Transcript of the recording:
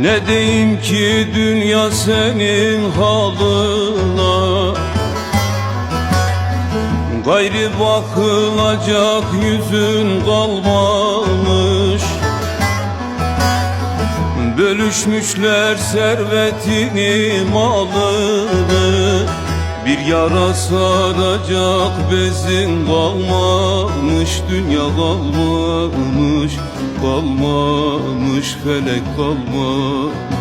Ne diyeyim ki dünya senin halına? Gayri bakılacak yüzün kalmamış. Bölüşmüşler servetini malını. Bir yara saracak bezin kalmamış. Dünya kalmamış Kalmamış felek kalmamış